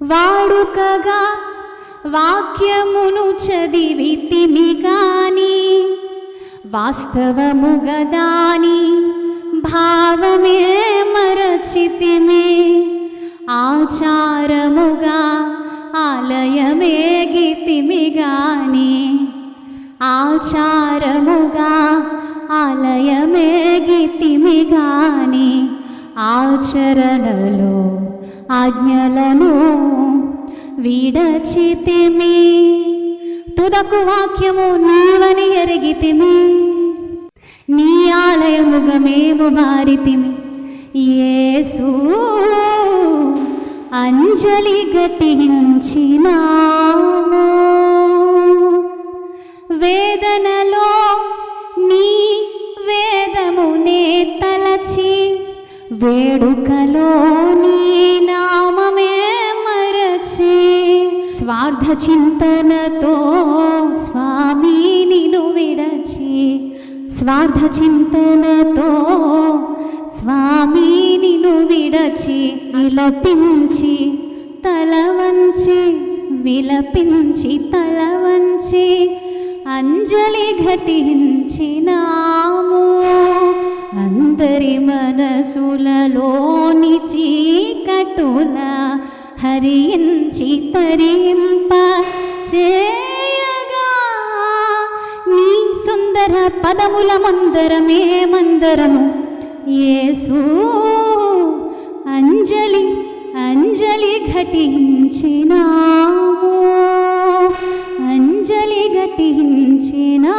వాడుకగా వాక్యమును చదివితిమి కాని వాస్తవము గదాని భావమే మరచితిమే ఆచారముగా ఆలయమే గీతిమి గాని ఆచారముగా ఆలయమే గీతిమి గాని ఆచరణలో ఆజ్ఞలను విడచితిమి. తుదకు వాక్యము నీవని ఎరిగితిమి. నీ ఆలయముగా మేము మారితిమి. యేసు అంజలి ఘటించినాము వేదన వేడుకలో నీ నామమే మరచి స్వార్థ చింతనతో స్వామి నిను విడచి స్వార్థ చింతనతో స్వామి నిను విడచి విలపించి తల వంచి విలపించి తల వంచి అంజలి ఘటించినాము. అందరి మనసులలోని చీకటుల హరించి తరింప చేయగా నీ సుందర పదముల మందరమే మందరము. యేసు అంజలి అంజలి ఘటించినాము. అంజలి ఘటించినా